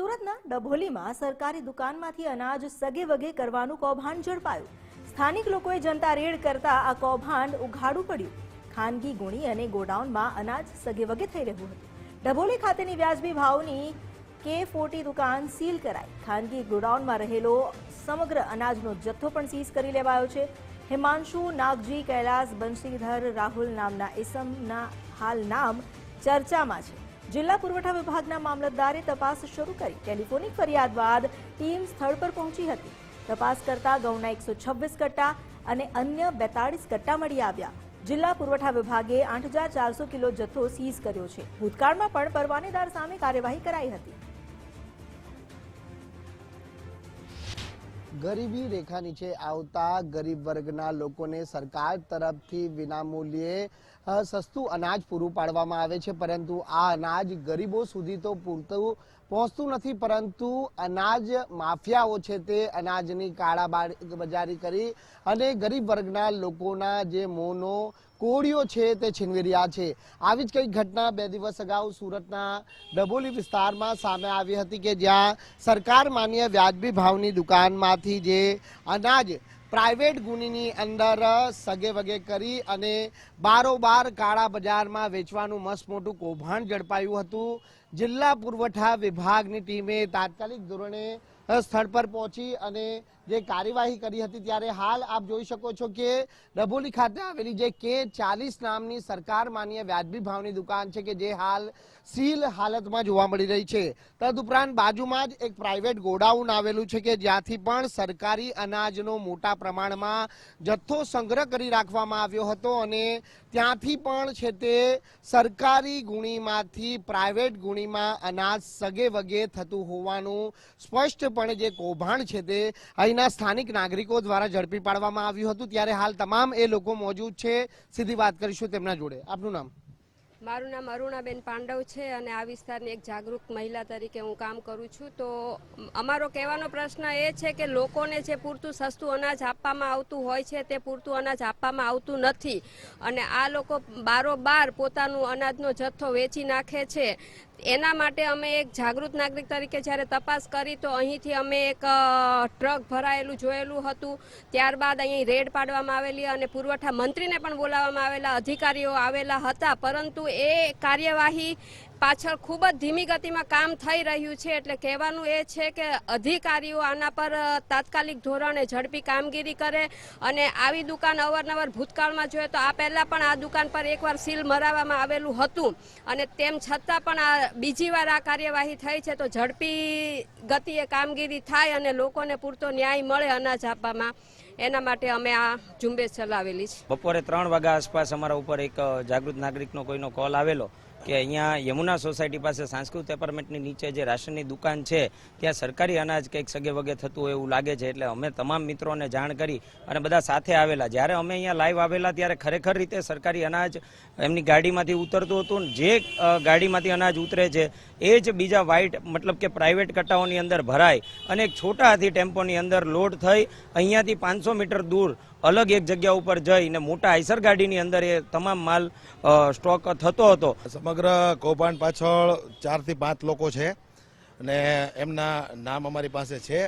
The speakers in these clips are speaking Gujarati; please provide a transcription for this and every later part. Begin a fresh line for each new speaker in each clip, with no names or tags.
સુરતના ડભોલીમાં સરકારી દુકાનમાંથી અનાજ સગે વગે કરવાનું કૌભાંડ ઝડપાયું. સ્થાનિક લોકોએ જનતા રેડ કરતા આ કૌભાંડ ઉઘાડું પડ્યું. ખાનગી ગુણી અને ગોડાઉનમાં અનાજ સગે વગે થઈ રહ્યું હતું. ડભોલી ખાતેની વ્યાજબી ભાવની કે ફોર્ટી દુકાન સીલ કરાઈ. ખાનગી ગોડાઉનમાં રહેલો સમગ્ર અનાજનો જથ્થો પણ સીઝ કરી લેવાયો છે. હિમાંશુ, નાગજી, કૈલાસ, બંશીધર, રાહુલ નામના ઇસમના હાલ નામ ચર્ચામાં છે. જિલ્લા પુરવઠા વિભાગના મામલતદારે તપાસ શરૂ કરી. ટેલિફોનિક ફરિયાદ બાદ ટીમ સ્થળ પર પહોંચી હતી. તપાસ કરતા ઘઉંના એકસો છવ્વીસ કટ્ટા અને અન્ય બેતાળીસ કટ્ટા મળી આવ્યા. જિલ્લા પુરવઠા વિભાગે આઠ હજાર ચારસો કિલો જથ્થો સીઝ કર્યો છે. ભૂતકાળમાં પણ પરવાનેદાર સામે કાર્યવાહી કરાઈ હતી.
ગરીબી રેખા નીચે આવતા ગરીબ વર્ગના લોકોને સરકાર તરફથી વિનામૂલ્યે સસ્તું અનાજ પૂરું પાડવામાં આવે છે. પરંતુ આ અનાજ ગરીબો સુધી તો પૂરતું પહોંચતું નથી, પરંતુ અનાજ માફિયાઓ છે તે અનાજની કાળા બજારી કરી અને ગરીબ વર્ગના લોકોના જે મોનો, કોળીઓ છે તે છીનવી રહ્યા છે. આવી જ કંઈક ઘટના બે દિવસ અગાઉ સુરતના ડભોલી વિસ્તારમાં સામે આવી હતી કે જ્યાં સરકાર માન્ય વ્યાજબી ભાવની દુકાનમાંથી જે અનાજ પ્રાઇવેટ ગુનીની અંદર સગે વગે કરી અને બારોબાર કાળા બજારમાં વેચવાનું મસ્ત મોટું કૌભાંડ ઝડપાયું હતું. જિલ્લા પુરવઠા વિભાગની ટીમે તાત્કાલિક ધોરણે સ્થળ પર પહોંચી અને જે કાર્યવાહી કરી હતી ત્યારે હાલ આપ જોઈ શકો છો કે ડભોલી ખાતે આવેલી જે કે ચાલીસ નામની સરકાર માન્ય વ્યાજબી ભાવની દુકાન છે કે જે હાલ સીલ હાલતમાં જોવા મળી રહી છે. તદુપરાંત બાજુમાં જ એક પ્રાઇવેટ ગોડાઉન આવેલું છે કે જ્યાંથી પણ સરકારી અનાજનો મોટા પ્રમાણમાં જથ્થો સંગ્રહ કરી રાખવામાં આવ્યો હતો અને ત્યાંથી પણ છે તે સરકારી ગુણીમાંથી પ્રાઇવેટ ગુણીમાં અનાજ સગે વગે થતું હોવાનું સ્પષ્ટપણે જે કૌભાંડ છે તે અહીંના સ્થાનિક નાગરિકો દ્વારા ઝડપી પાડવામાં આવ્યું હતું. ત્યારે હાલ તમામ એ લોકો મોજૂદ છે. સીધી વાત કરીશું તેમના જોડે. આપનું નામ?
મારું નામ અરુણાબેન પાંડવ છે અને આ વિસ્તારની એક જાગૃત મહિલા તરીકે હું કામ કરું છું. તો અમારો કહેવાનો પ્રશ્ન એ છે કે લોકોને જે પૂરતું સસ્તું અનાજ આપવામાં આવતું હોય છે તે પૂરતું અનાજ આપવામાં આવતું નથી અને આ લોકો બારોબાર પોતાનું અનાજનો જથ્થો વેચી નાખે છે. એના માટે અમે એક જાગૃત નાગરિક તરીકે જ્યારે તપાસ કરી તો અહીંથી અમે એક ટ્રક ભરાયેલું જોયેલું હતું. ત્યારબાદ અહીં રેડ પાડવામાં આવેલી અને પુરવઠા મંત્રીને પણ બોલાવવામાં આવેલા અધિકારીઓ આવેલા હતા. પરંતુ એ કાર્યવાહી પાછળ ખૂબ જ ધીમી ગતિમાં કામ થઈ રહ્યું છે. એટલે કહેવાનું એ છે કે અધિકારીઓ આના પર તાત્કાલિક ધોરણે ઝડપી કામગીરી કરે અને આવી દુકાન અવારનવાર ભૂતકાળમાં જોઈએ તો આ પહેલાં પણ આ દુકાન પર એકવાર સીલ મરાવવામાં આવેલું હતું. અને તેમ છતાં પણ આ બીજી વાર આ કાર્યવાહી થઈ છે તો ઝડપી ગતિએ કામગીરી થાય અને લોકોને પૂરતો ન્યાય મળે અનાજ આપવામાં. એના માટે અમે આ ઝુંબેશ ચલાવેલી છે.
બપોરે ત્રણ વાગ્યા આસપાસ અમારા ઉપર એક જાગૃત નાગરિકનો કોઈનો કોલ આવેલો. કે અહીંયા યમુના સોસાયટી પાસે સાંસ્કૃતિક એપાર્ટમેન્ટની નીચે જે રાશનની દુકાન છે, ત્યાં સરકારી અનાજ કંઈક સગે વગે થતું હોય એવું લાગે છે, એટલે અમે તમામ મિત્રોને જાણ કરી અને બધા સાથે આવેલા. જ્યારે અમે અહીંયા લાઈવ આવેલા ત્યારે ખરેખર રીતે સરકારી અનાજ એમની ગાડીમાંથી ઉતરતું હતું જે ગાડીમાંથી અનાજ ઉતરે છે, એ જ બીજા વ્હાઇટ મતલબ કે પ્રાઇવેટ કટ્ટાઓની અંદર ભરાય અને એક છોટા હાથી ટેમ્પોની અંદર લોડ થઈ. અહીંયાથી પાંચસો મીટર દૂર અલગ એક જગ્યા ઉપર જઈને મોટા આઈસર ગાડીની અંદર એ તમામ માલ સ્ટોક થતો હતો.
સમગ્ર કૌભાંડ પાછળ ચારથી પાંચ લોકો છે અને એમના નામ અમારી પાસે છે.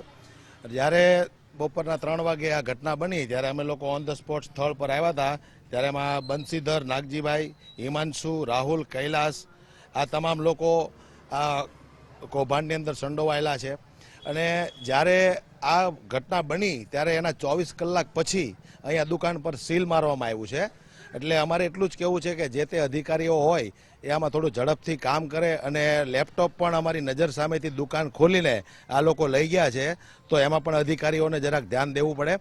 જ્યારે બપોરના ત્રણ વાગે આ ઘટના બની, ત્યારે અમે લોકો ઓન ધ સ્પોટ સ્થળ પર આવ્યા હતા. ત્યારે એમાં બંસીધર, નાગજીભાઈ, હિમાંશુ, રાહુલ, કૈલાસ, આ તમામ લોકો આ કૌભાંડની અંદર સંડોવાયેલા છે. અને જ્યારે આ ઘટના બની ત્યારે એના ચોવીસ કલાક પછી અહીંયા દુકાન પર સીલ મારવામાં આવ્યું છે. એટલે અમારે એટલું જ કહેવું છે કે જે તે અધિકારીઓ હોય, એ આમાં થોડું ઝડપથી કામ કરે અને લેપટોપ પણ અમારી નજર સામેથી દુકાન ખોલીને આ લોકો લઈ ગયા છે. તો એમાં પણ અધિકારીઓને જરાક ધ્યાન દેવું પડે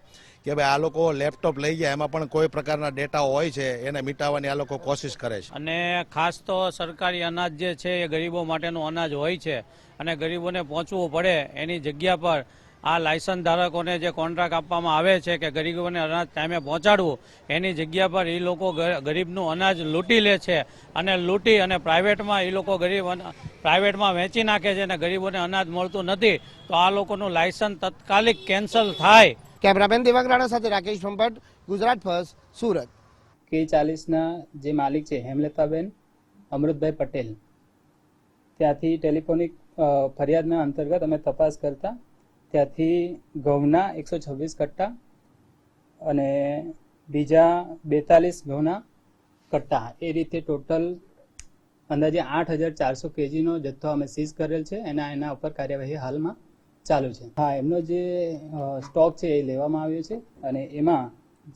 કે ભાઈ આ લોકો લેપટોપ લઈ ગયા, એમાં પણ કોઈ પ્રકારના ડેટા હોય છે, એને મિટાવવાની આ લોકો કોશિશ કરે છે.
અને ખાસ તો સરકારી અનાજ જે છે એ ગરીબો માટેનું અનાજ હોય છે. અને ગરીબોને પહોંચવું પડે એની જગ્યા પર આ લાયસન્સ ધારકોને જે કોન્ટ્રાક્ટ આપવામાં આવે છે કે ગરીબોને અનાજ ટાઈમે પહોંચાડવું એની જગ્યા પર એ લોકો ગરીબનું અનાજ લૂંટી લે છે અને લૂંટી અને પ્રાઇવેટમાં એ લોકો ગરીબ પ્રાઇવેટમાં વેચી નાખે છે અને ગરીબોને અનાજ મળતું નથી તો આ લોકોનું લાયસન્સ તત્કાલિક કેન્સલ થાય.
કેમેરામેન દેવાંગ રાણા સાથે રાકેશ ભંભટ ગુજરાત ફર્સ્ટ સુરત.
કે ચાલીસના જે માલિક છે હેમલતાબેન અમૃતભાઈ પટેલ ત્યાંથી ટેલિફોનિક ફરિયાદના અંતર્ગત અમે તપાસ કરતા ત્યાંથી ઘઉંના એકસો છવ્વીસ કટ્ટા અને બીજા બેતાલીસ ઘઉંના કટ્ટા. એ રીતે ટોટલ અંદાજે આઠ હજાર ચારસો કેજીનો જથ્થો અમે સીઝ કરેલ છે. એના એના ઉપર કાર્યવાહી હાલમાં ચાલુ છે. હા, એમનો જે સ્ટોક છે એ લેવામાં આવ્યો છે અને એમાં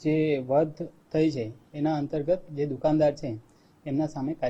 જે વધ થઈ છે એના અંતર્ગત જે દુકાનદાર છે એમના સામે કાર્ય